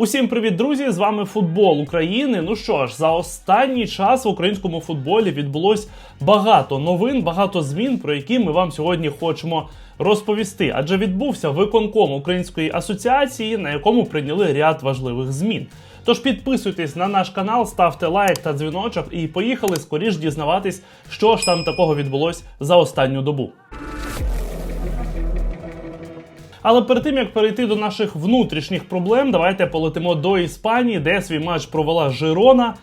Усім привіт, друзі! З вами футбол України. Ну що ж, за останній час в українському футболі відбулось багато новин, багато змін, про які ми вам сьогодні хочемо розповісти. Адже відбувся виконком Української асоціації, на якому прийняли ряд важливих змін. Тож підписуйтесь на наш канал, ставте лайк та дзвіночок і поїхали скоріш дізнаватись, що ж там такого відбулось за останню добу. Але перед тим як перейти до наших внутрішніх проблем, давайте полетимо до Іспанії, де свій матч провела Жирона.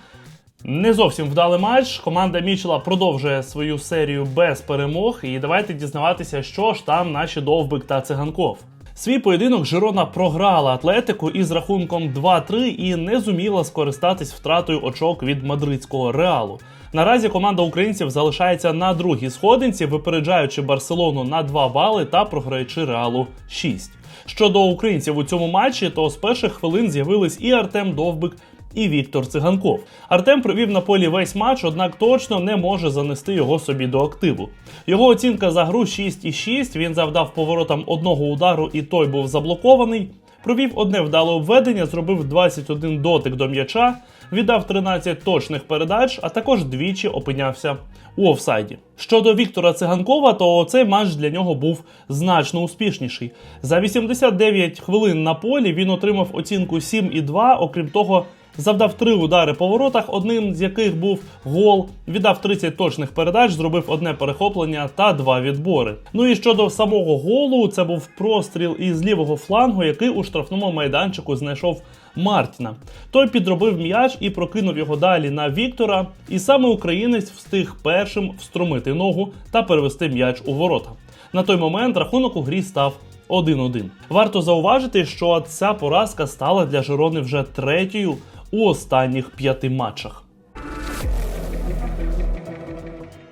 Не зовсім вдалий матч. Команда Мічела продовжує свою серію без перемог. І давайте дізнаватися, що ж там наші довбик та циганков. Свій поєдинок Жирона програла Атлетику із рахунком 2-3 і не зуміла скористатись втратою очок від мадридського реалу. Наразі команда українців залишається на другій сходинці, випереджаючи Барселону на 2 бали та програючи реалу 6. Щодо українців у цьому матчі, то з перших хвилин з'явились і Артем Довбик, і Віктор Циганков. Артем провів на полі весь матч, однак точно не може занести його собі до активу. Його оцінка за гру 6,6, Він завдав поворотам одного удару, і той був заблокований. Провів одне вдале обведення, зробив 21 дотик до м'яча, віддав 13 точних передач, а також двічі опинявся у офсайді. Щодо Віктора Циганкова, то цей матч для нього був значно успішніший. За 89 хвилин на полі він отримав оцінку 7,2, окрім того. Завдав три удари по воротах, одним з яких був гол, віддав 30 точних передач, зробив одне перехоплення та два відбори. Ну і щодо самого голу, це був простріл із лівого флангу, який у штрафному майданчику знайшов Мартіна. Той підробив м'яч і прокинув його далі на Віктора. І саме українець встиг першим встромити ногу та перевести м'яч у ворота. На той момент рахунок у грі став 1-1. Варто зауважити, що ця поразка стала для Жирони вже третьою у останніх п'яти матчах.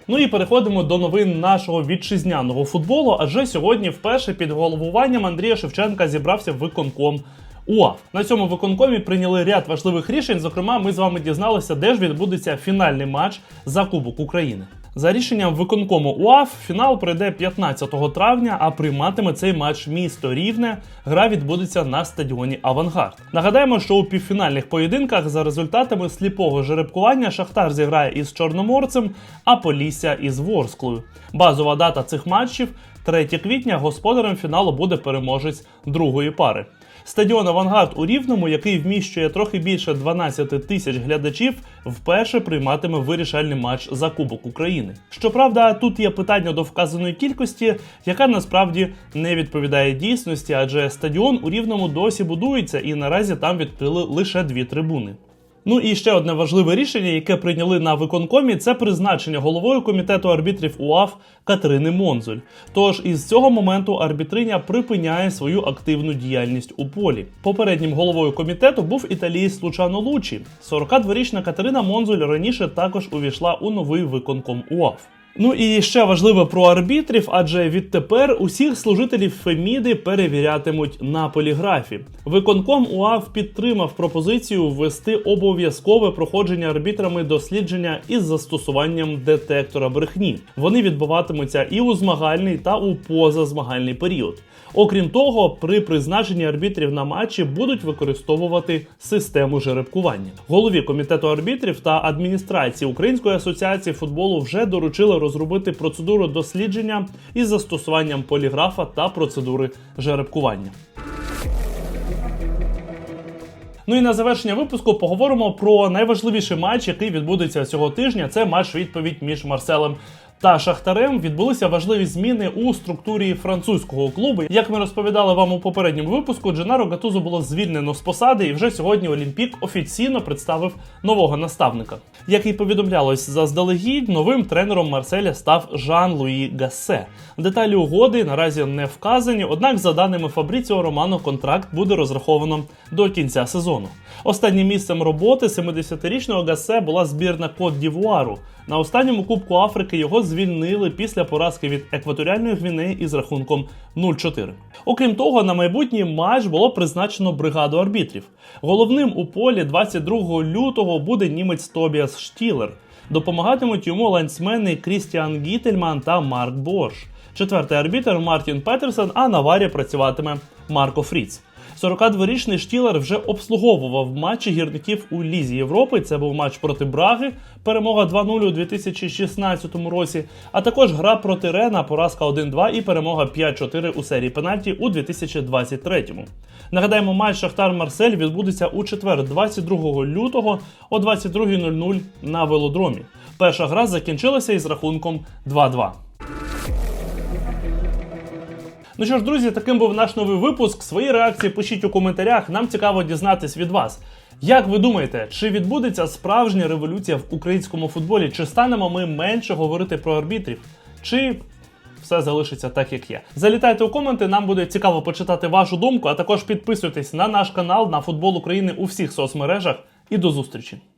Ну і переходимо до новин нашого вітчизняного футболу. Адже сьогодні, вперше під головуванням Андрія Шевченка зібрався виконком УАФ. На цьому виконкомі прийняли ряд важливих рішень. Зокрема, ми з вами дізналися, де ж відбудеться фінальний матч за Кубок України. За рішенням виконкому УАФ фінал пройде 15 травня, а прийматиме цей матч місто Рівне. Гра відбудеться на стадіоні Авангард. Нагадаємо, що у півфінальних поєдинках за результатами сліпого жеребкування Шахтар зіграє із Чорноморцем, а Полісся із Ворсклою. Базова дата цих матчів 3 квітня. Господарем фіналу буде переможець другої пари. Стадіон Авангард у Рівному, який вміщує трохи більше 12 тисяч глядачів, вперше прийматиме вирішальний матч за Кубок України. Щоправда, тут є питання до вказаної кількості, яка насправді не відповідає дійсності, адже стадіон у Рівному досі будується і наразі там відкрили лише дві трибуни. Ну і ще одне важливе рішення, яке прийняли на виконкомі, це призначення головою комітету арбітрів УАФ Катерини Монзуль. Тож із цього моменту арбітриня припиняє свою активну діяльність у полі. Попереднім головою комітету був італієць Лучано Лучі. 42-річна Катерина Монзуль раніше також увійшла у новий виконком УАФ. Ну і ще важливе про арбітрів, адже відтепер усіх служителів Феміди перевірятимуть на поліграфі. Виконком УАФ підтримав пропозицію ввести обов'язкове проходження арбітрами дослідження із застосуванням детектора брехні. Вони відбуватимуться і у змагальний та у позазмагальний період. Окрім того, при призначенні арбітрів на матчі будуть використовувати систему жеребкування. Голові комітету арбітрів та адміністрації Української асоціації футболу вже доручили розробити процедуру дослідження із застосуванням поліграфа та процедури жеребкування. Ну і на завершення випуску поговоримо про найважливіший матч, який відбудеться цього тижня. Це матч відповідь між Марселем та Шахтарем відбулися важливі зміни у структурі французького клубу. Як ми розповідали вам у попередньому випуску, Дженаро Гатузо було звільнено з посади, і вже сьогодні Олімпік офіційно представив нового наставника. Як і повідомлялось заздалегідь, новим тренером Марселя став Жан-Луї Гассе. Деталі угоди наразі не вказані, однак, за даними Фабріціо Романо, контракт буде розраховано до кінця сезону. Останнім місцем роботи 70-річного Гассе була збірна Кот Дівуару. На останньому Кубку Африки його звільнили після поразки від екваторіальної гвінеї із рахунком 0-4. Окрім того, на майбутній матч було призначено бригаду арбітрів. Головним у полі 22 лютого буде німець Тобіас Штілер. Допомагатимуть йому ланцмени Крістіан Гітельман та Марк Борш. Четвертий арбітр Мартін Петерсон, а на варі працюватиме Марко Фріц. 42-річний Штілер вже обслуговував матчі гірників у Лізі Європи. Це був матч проти Браги, перемога 2-0 у 2016 році, а також гра проти Рена, поразка 1-2 і перемога 5-4 у серії пенальті у 2023. Нагадаємо, матч Шахтар Марсель відбудеться у четвер, 22 лютого о 22.00 на велодромі. Перша гра закінчилася із рахунком 2-2. Ну що ж, друзі, таким був наш новий випуск. Свої реакції пишіть у коментарях. Нам цікаво дізнатись від вас. Як ви думаєте, чи відбудеться справжня революція в українському футболі? Чи станемо ми менше говорити про арбітрів? Чи все залишиться так, як є? Залітайте у коменти, нам буде цікаво почитати вашу думку, а також підписуйтесь на наш канал на футбол України у всіх соцмережах. І до зустрічі!